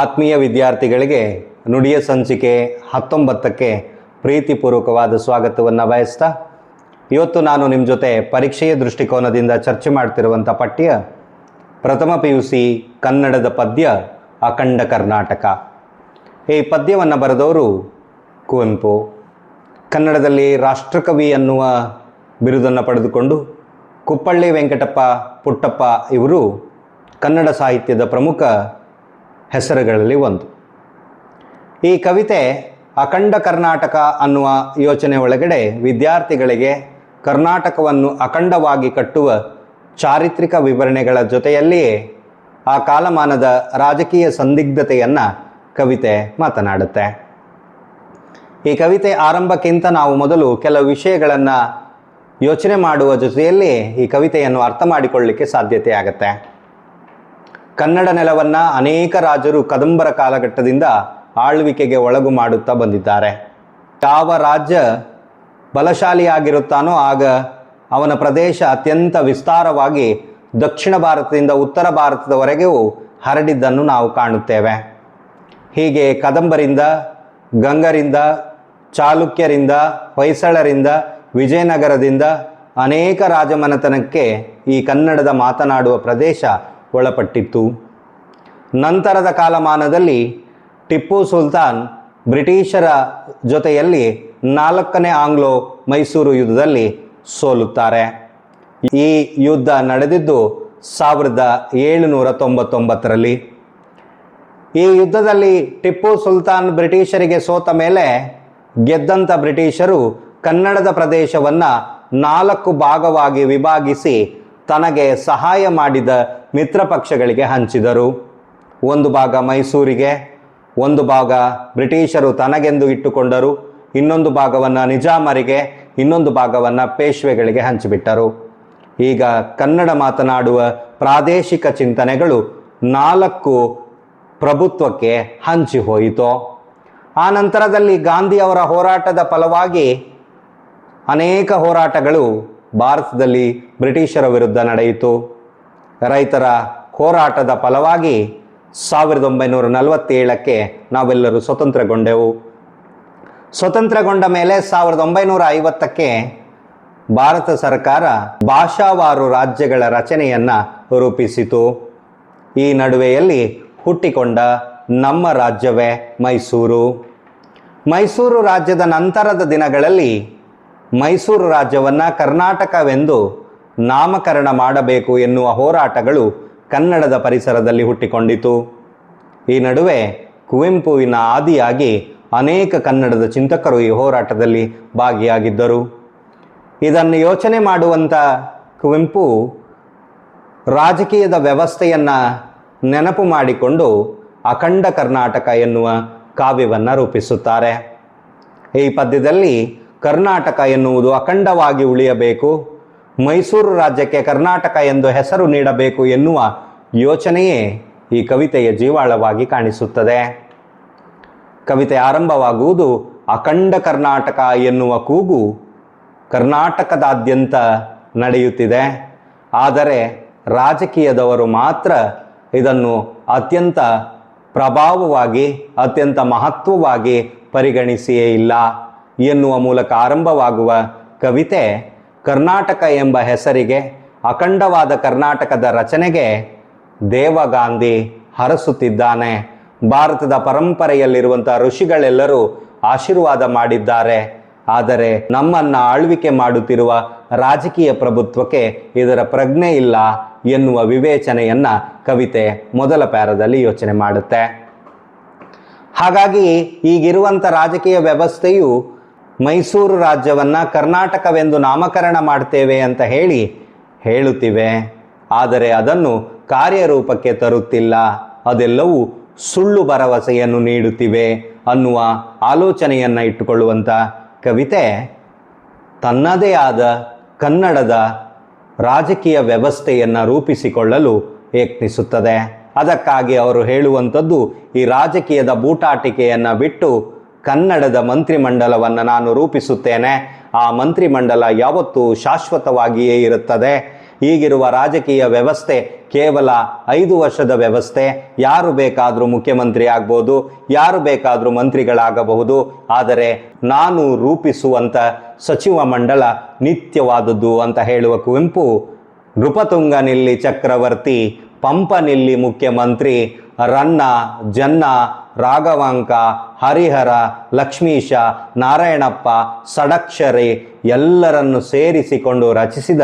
ಆತ್ಮೀಯ ವಿದ್ಯಾರ್ಥಿಗಳಿಗೆ ನುಡಿಯ ಸಂಚಿಕೆ ಹತ್ತೊಂಬತ್ತಕ್ಕೆ ಪ್ರೀತಿಪೂರ್ವಕವಾದ ಸ್ವಾಗತವನ್ನು ಬಯಸ್ತಾ, ಇವತ್ತು ನಾನು ನಿಮ್ಮ ಜೊತೆ ಪರೀಕ್ಷೆಯ ದೃಷ್ಟಿಕೋನದಿಂದ ಚರ್ಚೆ ಮಾಡ್ತಿರುವಂಥ ಪಠ್ಯ ಪ್ರಥಮ ಪಿ ಯು ಸಿ ಕನ್ನಡದ ಪದ್ಯ ಅಖಂಡ ಕರ್ನಾಟಕ. ಈ ಪದ್ಯವನ್ನು ಬರೆದವರು ಕುವೆಂಪು. ಕನ್ನಡದಲ್ಲಿ ರಾಷ್ಟ್ರಕವಿ ಅನ್ನುವ ಬಿರುದನ್ನು ಪಡೆದುಕೊಂಡು ಕುಪ್ಪಳ್ಳಿ ವೆಂಕಟಪ್ಪ ಪುಟ್ಟಪ್ಪ ಇವರು ಕನ್ನಡ ಸಾಹಿತ್ಯದ ಪ್ರಮುಖ ಹೆಸರುಗಳಲ್ಲಿ ಒಂದು. ಈ ಕವಿತೆ ಅಖಂಡ ಕರ್ನಾಟಕ ಅನ್ನುವ ಯೋಚನೆ ಒಳಗಡೆ ವಿದ್ಯಾರ್ಥಿಗಳಿಗೆ ಕರ್ನಾಟಕವನ್ನು ಅಖಂಡವಾಗಿ ಕಟ್ಟುವ ಚಾರಿತ್ರಿಕ ವಿವರಣೆಗಳ ಜೊತೆಯಲ್ಲಿಯೇ ಆ ಕಾಲಮಾನದ ರಾಜಕೀಯ ಸಂದಿಗ್ಧತೆಯನ್ನು ಕವಿತೆ ಮಾತನಾಡುತ್ತೆ. ಈ ಕವಿತೆ ಆರಂಭಕ್ಕಿಂತ ನಾವು ಮೊದಲು ಕೆಲವು ವಿಷಯಗಳನ್ನು ಯೋಚನೆ ಮಾಡುವ ಜೊತೆಯಲ್ಲಿ ಈ ಕವಿತೆಯನ್ನು ಅರ್ಥ ಮಾಡಿಕೊಳ್ಳಲಿಕ್ಕೆ ಸಾಧ್ಯತೆ ಆಗುತ್ತೆ. ಕನ್ನಡ ನೆಲವನ್ನು ಅನೇಕ ರಾಜರು ಕದಂಬರ ಕಾಲಘಟ್ಟದಿಂದ ಆಳ್ವಿಕೆಗೆ ಒಳಗು ಮಾಡುತ್ತಾ ಬಂದಿದ್ದಾರೆ. ಯಾವ ರಾಜ್ಯ ಬಲಶಾಲಿಯಾಗಿರುತ್ತಾನೋ ಆಗ ಅವನ ಪ್ರದೇಶ ಅತ್ಯಂತ ವಿಸ್ತಾರವಾಗಿ ದಕ್ಷಿಣ ಭಾರತದಿಂದ ಉತ್ತರ ಭಾರತದವರೆಗೂ ಹರಡಿದ್ದನ್ನು ನಾವು ಕಾಣುತ್ತೇವೆ. ಹೀಗೆ ಕದಂಬರಿಂದ, ಗಂಗರಿಂದ, ಚಾಲುಕ್ಯರಿಂದ, ಹೊಯ್ಸಳರಿಂದ, ವಿಜಯನಗರದಿಂದ ಅನೇಕ ರಾಜಮನೆತನಕ್ಕೆ ಈ ಕನ್ನಡದ ಮಾತನಾಡುವ ಪ್ರದೇಶ ಒಳಪಟ್ಟಿತ್ತು. ನಂತರದ ಕಾಲಮಾನದಲ್ಲಿ ಟಿಪ್ಪು ಸುಲ್ತಾನ್ ಬ್ರಿಟಿಷರ ಜೊತೆಯಲ್ಲಿ ನಾಲ್ಕನೇ ಆಂಗ್ಲೋ ಮೈಸೂರು ಯುದ್ಧದಲ್ಲಿ ಸೋಲುತ್ತಾರೆ. ಈ ಯುದ್ಧ ನಡೆದಿದ್ದು ಸಾವಿರದ ಏಳುನೂರ ತೊಂಬತ್ತೊಂಬತ್ತರಲ್ಲಿ. ಈ ಯುದ್ಧದಲ್ಲಿ ಟಿಪ್ಪು ಸುಲ್ತಾನ್ ಬ್ರಿಟಿಷರಿಗೆ ಸೋತ ಮೇಲೆ ಗೆದ್ದಂಥ ಬ್ರಿಟಿಷರು ಕನ್ನಡದ ಪ್ರದೇಶವನ್ನು ನಾಲ್ಕು ಭಾಗವಾಗಿ ವಿಭಾಗಿಸಿ ತನಗೆ ಸಹಾಯ ಮಾಡಿದ ಮಿತ್ರ ಪಕ್ಷಗಳಿಗೆ ಹಂಚಿದರು. ಒಂದು ಭಾಗ ಮೈಸೂರಿಗೆ, ಒಂದು ಭಾಗ ಬ್ರಿಟಿಷರು ತನಗೆಂದು ಇಟ್ಟುಕೊಂಡರು. ಇನ್ನೊಂದು ಭಾಗವನ್ನು ನಿಜಾಮರಿಗೆ, ಇನ್ನೊಂದು ಭಾಗವನ್ನು ಪೇಶ್ವೆಗಳಿಗೆ ಹಂಚಿಬಿಟ್ಟರು. ಈಗ ಕನ್ನಡ ಮಾತನಾಡುವ ಪ್ರಾದೇಶಿಕ ಚಿಂತನೆಗಳು ನಾಲ್ಕು ಪ್ರಭುತ್ವಕ್ಕೆ ಹಂಚಿ ಹೋಯಿತು? ಆ ನಂತರದಲ್ಲಿ ಗಾಂಧಿಯವರ ಹೋರಾಟದ ಫಲವಾಗಿ ಅನೇಕ ಹೋರಾಟಗಳು ಭಾರತದಲ್ಲಿ ಬ್ರಿಟಿಷರ ವಿರುದ್ಧ ನಡೆಯಿತು. ರೈತರ ಹೋರಾಟದ ಫಲವಾಗಿ ಸಾವಿರದ ಒಂಬೈನೂರ ನಲವತ್ತೇಳಕ್ಕೆ ನಾವೆಲ್ಲರೂ ಸ್ವತಂತ್ರಗೊಂಡೆವು. ಸ್ವತಂತ್ರಗೊಂಡ ಮೇಲೆ ಸಾವಿರದ ಒಂಬೈನೂರ ಐವತ್ತಕ್ಕೆ ಭಾರತ ಸರ್ಕಾರ ಭಾಷಾವಾರು ರಾಜ್ಯಗಳ ರಚನೆಯನ್ನು ರೂಪಿಸಿತು. ಈ ನಡುವೆಯಲ್ಲಿ ಹುಟ್ಟಿಕೊಂಡ ನಮ್ಮ ರಾಜ್ಯವೇ ಮೈಸೂರು. ಮೈಸೂರು ರಾಜ್ಯದ ನಂತರದ ದಿನಗಳಲ್ಲಿ ಮೈಸೂರು ರಾಜ್ಯವನ್ನು ಕರ್ನಾಟಕವೆಂದು ನಾಮಕರಣ ಮಾಡಬೇಕು ಎನ್ನುವ ಹೋರಾಟಗಳು ಕನ್ನಡದ ಪರಿಸರದಲ್ಲಿ ಹುಟ್ಟಿಕೊಂಡಿತು. ಈ ನಡುವೆ ಕುವೆಂಪುವಿನ ಆದಿಯಾಗಿ ಅನೇಕ ಕನ್ನಡದ ಚಿಂತಕರು ಈ ಹೋರಾಟದಲ್ಲಿ ಭಾಗಿಯಾಗಿದ್ದರು. ಇದನ್ನು ಯೋಚನೆ ಮಾಡುವಂಥ ಕುವೆಂಪು ರಾಜಕೀಯದ ವ್ಯವಸ್ಥೆಯನ್ನು ನೆನಪು ಮಾಡಿಕೊಂಡು ಅಖಂಡ ಕರ್ನಾಟಕ ಎನ್ನುವ ಕಾವ್ಯವನ್ನು ರೂಪಿಸುತ್ತಾರೆ. ಈ ಪದ್ಯದಲ್ಲಿ ಕರ್ನಾಟಕ ಎನ್ನುವುದು ಅಖಂಡವಾಗಿ ಉಳಿಯಬೇಕು. ಮೈಸೂರು ರಾಜ್ಯಕ್ಕೆ ಕರ್ನಾಟಕ ಎಂದು ಹೆಸರು ನೀಡಬೇಕು ಎನ್ನುವ ಯೋಚನೆಯೇ ಈ ಕವಿತೆಯ ಜೀವಾಳವಾಗಿ ಕಾಣಿಸುತ್ತದೆ. ಕವಿತೆ ಆರಂಭವಾಗುವುದು ಅಖಂಡ ಕರ್ನಾಟಕ ಎನ್ನುವ ಕೂಗು ಕರ್ನಾಟಕದಾದ್ಯಂತ ನಡೆಯುತ್ತಿದೆ. ಆದರೆ ರಾಜಕೀಯದವರು ಮಾತ್ರ ಇದನ್ನು ಅತ್ಯಂತ ಪ್ರಭಾವವಾಗಿ, ಅತ್ಯಂತ ಮಹತ್ವವಾಗಿ ಪರಿಗಣಿಸಿಯೇ ಇಲ್ಲ. ಎನ್ನುವ ಮೂಲಕ ಆರಂಭವಾಗುವ ಕವಿತೆ ಕರ್ನಾಟಕ ಎಂಬ ಹೆಸರಿಗೆ, ಅಖಂಡವಾದ ಕರ್ನಾಟಕದ ರಚನೆಗೆ ದೇವಗಾಂಧಿ ಹರಸುತ್ತಿದ್ದಾನೆ. ಭಾರತದ ಪರಂಪರೆಯಲ್ಲಿರುವಂಥ ಋಷಿಗಳೆಲ್ಲರೂ ಆಶೀರ್ವಾದ ಮಾಡಿದ್ದಾರೆ. ಆದರೆ ನಮ್ಮನ್ನು ಆಳ್ವಿಕೆ ಮಾಡುತ್ತಿರುವ ರಾಜಕೀಯ ಪ್ರಭುತ್ವಕ್ಕೆ ಇದರ ಪ್ರಜ್ಞೆ ಇಲ್ಲ ಎನ್ನುವ ವಿವೇಚನೆಯನ್ನು ಕವಿತೆ ಮೊದಲ ಪ್ಯಾರದಲ್ಲಿ ಯೋಚನೆ ಮಾಡುತ್ತೆ. ಹಾಗಾಗಿ ಈಗಿರುವಂಥ ರಾಜಕೀಯ ವ್ಯವಸ್ಥೆಯು ಮೈಸೂರು ರಾಜ್ಯವನ್ನು ಕರ್ನಾಟಕವೆಂದು ನಾಮಕರಣ ಮಾಡ್ತೇವೆ ಅಂತ ಹೇಳಿ ಹೇಳುತ್ತಿವೆ. ಆದರೆ ಅದನ್ನು ಕಾರ್ಯರೂಪಕ್ಕೆ ತರುತ್ತಿಲ್ಲ. ಅದೆಲ್ಲವೂ ಸುಳ್ಳು ಭರವಸೆಯನ್ನು ನೀಡುತ್ತಿವೆ ಅನ್ನುವ ಆಲೋಚನೆಯನ್ನು ಇಟ್ಟುಕೊಳ್ಳುವಂಥ ಕವಿತೆ ತನ್ನದೇ ಆದ ಕನ್ನಡದ ರಾಜಕೀಯ ವ್ಯವಸ್ಥೆಯನ್ನು ರೂಪಿಸಿಕೊಳ್ಳಲು ಯತ್ನಿಸುತ್ತದೆ. ಅದಕ್ಕಾಗಿ ಅವರು ಹೇಳುವಂಥದ್ದು ಈ ರಾಜಕೀಯದ ಬೂಟಾಟಿಕೆಯನ್ನು ಬಿಟ್ಟು ಕನ್ನಡದ ಮಂತ್ರಿಮಂಡಲವನ್ನು ನಾನು ರೂಪಿಸುತ್ತೇನೆ. ಆ ಮಂತ್ರಿಮಂಡಲ ಯಾವತ್ತೂ ಶಾಶ್ವತವಾಗಿಯೇ ಇರುತ್ತದೆ. ಈಗಿರುವ ರಾಜಕೀಯ ವ್ಯವಸ್ಥೆ ಕೇವಲ ಐದು ವರ್ಷದ ವ್ಯವಸ್ಥೆ. ಯಾರು ಬೇಕಾದರೂ ಮುಖ್ಯಮಂತ್ರಿ ಆಗ್ಬೋದು, ಯಾರು ಬೇಕಾದರೂ ಮಂತ್ರಿಗಳಾಗಬಹುದು. ಆದರೆ ನಾನು ರೂಪಿಸುವಂಥ ಸಚಿವ ಮಂಡಲ ನಿತ್ಯವಾದದ್ದು ಅಂತ ಹೇಳುವ ಕುವೆಂಪು ನೃಪತುಂಗನಿಲ್ಲಿ ಚಕ್ರವರ್ತಿ ಪಂಪನಿಲ್ಲಿ ಮುಖ್ಯಮಂತ್ರಿ, ರನ್ನ, ಜನ್ನ ರಾಘವಾಂಕ, ಹರಿಹರ, ಲಕ್ಷ್ಮೀಶ, ನಾರಾಯಣಪ್ಪ, ಸಡಕ್ಷರಿ ಎಲ್ಲರನ್ನು ಸೇರಿಸಿಕೊಂಡು ರಚಿಸಿದ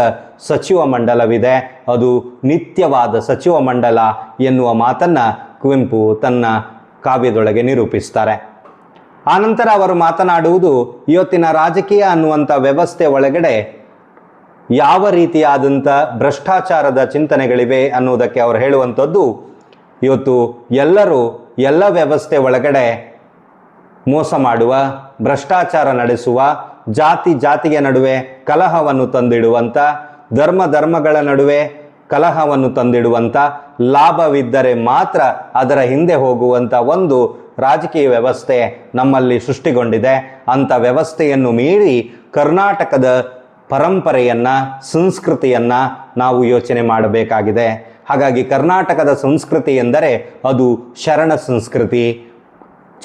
ಸಚಿವ ಮಂಡಲವಿದೆ. ಅದು ನಿತ್ಯವಾದ ಸಚಿವ ಮಂಡಲ ಎನ್ನುವ ಮಾತನ್ನು ಕುವೆಂಪು ತನ್ನ ಕಾವ್ಯದೊಳಗೆ ನಿರೂಪಿಸ್ತಾರೆ. ಆನಂತರ ಅವರು ಮಾತನಾಡುವುದು, ಇವತ್ತಿನ ರಾಜಕೀಯ ಅನ್ನುವಂಥ ವ್ಯವಸ್ಥೆ ಒಳಗಡೆ ಯಾವ ರೀತಿಯಾದಂಥ ಭ್ರಷ್ಟಾಚಾರದ ಚಿಂತನೆಗಳಿವೆ ಅನ್ನುವುದಕ್ಕೆ ಅವರು ಹೇಳುವಂಥದ್ದು, ಇವತ್ತು ಎಲ್ಲರೂ ಎಲ್ಲ ವ್ಯವಸ್ಥೆ ಒಳಗಡೆ ಮೋಸ ಮಾಡುವ, ಭ್ರಷ್ಟಾಚಾರ ನಡೆಸುವ, ಜಾತಿ ಜಾತಿಯ ನಡುವೆ ಕಲಹವನ್ನು ತಂದಿಡುವಂಥ ಧರ್ಮ ಧರ್ಮಗಳ ನಡುವೆ ಕಲಹವನ್ನು ತಂದಿಡುವಂಥ ಲಾಭವಿದ್ದರೆ ಮಾತ್ರ ಅದರ ಹಿಂದೆ ಹೋಗುವಂಥ ಒಂದು ರಾಜಕೀಯ ವ್ಯವಸ್ಥೆ ನಮ್ಮಲ್ಲಿ ಸೃಷ್ಟಿಗೊಂಡಿದೆ. ಅಂಥ ವ್ಯವಸ್ಥೆಯನ್ನು ಮೀರಿ ಕರ್ನಾಟಕದ ಪರಂಪರೆಯನ್ನ, ಸಂಸ್ಕೃತಿಯನ್ನ ನಾವು ಯೋಚನೆ ಮಾಡಬೇಕಾಗಿದೆ. ಹಾಗಾಗಿ ಕರ್ನಾಟಕದ ಸಂಸ್ಕೃತಿ ಎಂದರೆ ಅದು ಶರಣ ಸಂಸ್ಕೃತಿ,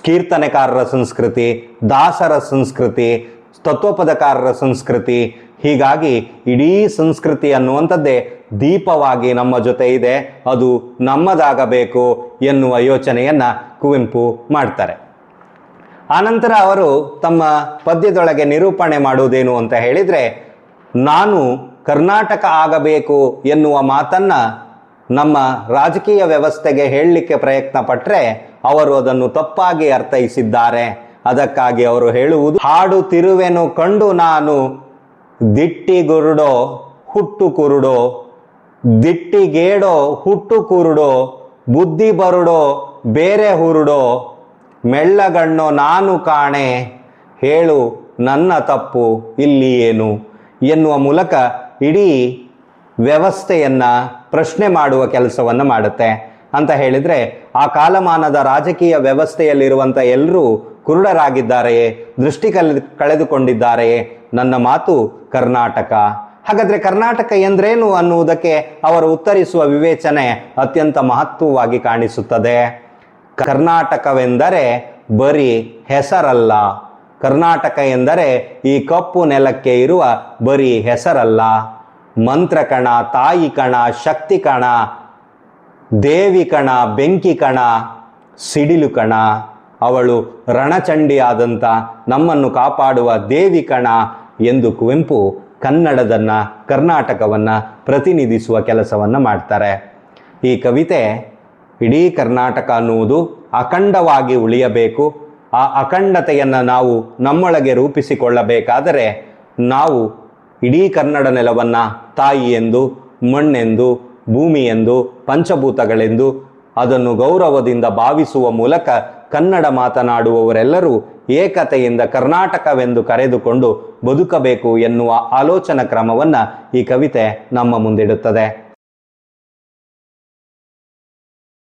ಕೀರ್ತನೆಕಾರರ ಸಂಸ್ಕೃತಿ, ದಾಸರ ಸಂಸ್ಕೃತಿ, ತತ್ವಪದಕಾರರ ಸಂಸ್ಕೃತಿ. ಹೀಗಾಗಿ ಇಡೀ ಸಂಸ್ಕೃತಿ ಅನ್ನುವಂಥದ್ದೇ ದೀಪವಾಗಿ ನಮ್ಮ ಜೊತೆ ಇದೆ. ಅದು ನಮ್ಮದಾಗಬೇಕು ಎನ್ನುವ ಯೋಚನೆಯನ್ನು ಕುವೆಂಪು ಮಾಡ್ತಾರೆ. ಆನಂತರ ಅವರು ತಮ್ಮ ಪದ್ಯದೊಳಗೆ ನಿರೂಪಣೆ ಮಾಡುವುದೇನು ಅಂತ ಹೇಳಿದರೆ, ನಾನು ಕರ್ನಾಟಕ ಆಗಬೇಕು ಎನ್ನುವ ಮಾತನ್ನ ನಮ್ಮ ರಾಜಕೀಯ ವ್ಯವಸ್ಥೆಗೆ ಹೇಳಲಿಕ್ಕೆ ಪ್ರಯತ್ನ ಪಟ್ಟರೆ ಅವರು ಅದನ್ನು ತಪ್ಪಾಗಿ ಅರ್ಥೈಸಿದ್ದಾರೆ. ಅದಕ್ಕಾಗಿ ಅವರು ಹೇಳುವುದು, ಹಾಡು ತಿರುವೆನು ಕಂಡು ನಾನು, ದಿಟ್ಟಿ ಗುರುಡೋ ಹುಟ್ಟು ಕುರುಡೋ ದಿಟ್ಟಿಗೇಡೋ ಹುಟ್ಟು ಕುರುಡೋ, ಬುದ್ಧಿ ಬರುಡೋ ಬೇರೆ ಹುರುಡೋ ಮೆಳ್ಳಗಣ್ಣೋ ನಾನು ಕಾಣೆ, ಹೇಳು ನನ್ನ ತಪ್ಪು ಇಲ್ಲಿ ಏನು? ಎನ್ನುವ ಮೂಲಕ ಇಡೀ ವ್ಯವಸ್ಥೆಯನ್ನ ಪ್ರಶ್ನೆ ಮಾಡುವ ಕೆಲಸವನ್ನು ಮಾಡುತ್ತೆ. ಅಂತ ಹೇಳಿದ್ರೆ, ಆ ಕಾಲಮಾನದ ರಾಜಕೀಯ ವ್ಯವಸ್ಥೆಯಲ್ಲಿರುವಂಥ ಎಲ್ಲರೂ ಕುರುಡರಾಗಿದ್ದಾರೆಯೇ, ದೃಷ್ಟಿ ಕಲ್, ಕಳೆದುಕೊಂಡಿದ್ದಾರೆಯೇ, ನನ್ನ ಮಾತು ಕರ್ನಾಟಕ. ಹಾಗಾದ್ರೆ ಕರ್ನಾಟಕ ಎಂದ್ರೇನು ಅನ್ನುವುದಕ್ಕೆ ಅವರು ಉತ್ತರಿಸುವ ವಿವೇಚನೆ ಅತ್ಯಂತ ಮಹತ್ವವಾಗಿ ಕಾಣಿಸುತ್ತದೆ. ಕರ್ನಾಟಕವೆಂದರೆ ಬರೀ ಹೆಸರಲ್ಲ. ಕರ್ನಾಟಕ ಎಂದರೆ ಈ ಕಪ್ಪು ನೆಲಕ್ಕೆ ಇರುವ ಬರೀ ಹೆಸರಲ್ಲ. ಮಂತ್ರ ಕಣ, ತಾಯಿ ಕಣ, ಶಕ್ತಿ ಕಣ, ದೇವಿ ಕಣ, ಬೆಂಕಿ ಕಣ, ಸಿಡಿಲು ಕಣ. ಅವಳು ರಣಚಂಡಿಯಾದಂಥ ನಮ್ಮನ್ನು ಕಾಪಾಡುವ ದೇವಿ ಕಣ ಎಂದು ಕುವೆಂಪು ಕನ್ನಡದನ್ನ, ಕರ್ನಾಟಕವನ್ನು ಪ್ರತಿನಿಧಿಸುವ ಕೆಲಸವನ್ನು ಮಾಡ್ತಾರೆ. ಈ ಕವಿತೆ ಇಡೀ ಕರ್ನಾಟಕ ಅನ್ನುವುದು ಅಖಂಡವಾಗಿ ಉಳಿಯಬೇಕು. ಆ ಅಖಂಡತೆಯನ್ನು ನಾವು ನಮ್ಮೊಳಗೆ ರೂಪಿಸಿಕೊಳ್ಳಬೇಕಾದರೆ ನಾವು ಇಡೀ ಕನ್ನಡ ನೆಲವನ್ನು ತಾಯಿ ಎಂದು, ಮಣ್ಣೆಂದು, ಭೂಮಿ ಎಂದು, ಪಂಚಭೂತಗಳೆಂದು, ಅದನ್ನು ಗೌರವದಿಂದ ಭಾವಿಸುವ ಮೂಲಕ ಕನ್ನಡ ಮಾತನಾಡುವವರೆಲ್ಲರೂ ಏಕತೆಯಿಂದ ಕರ್ನಾಟಕವೆಂದು ಕರೆದುಕೊಂಡು ಬದುಕಬೇಕು ಎನ್ನುವ ಆಲೋಚನಾ ಕ್ರಮವನ್ನು ಈ ಕವಿತೆ ನಮ್ಮ ಮುಂದಿಡುತ್ತದೆ.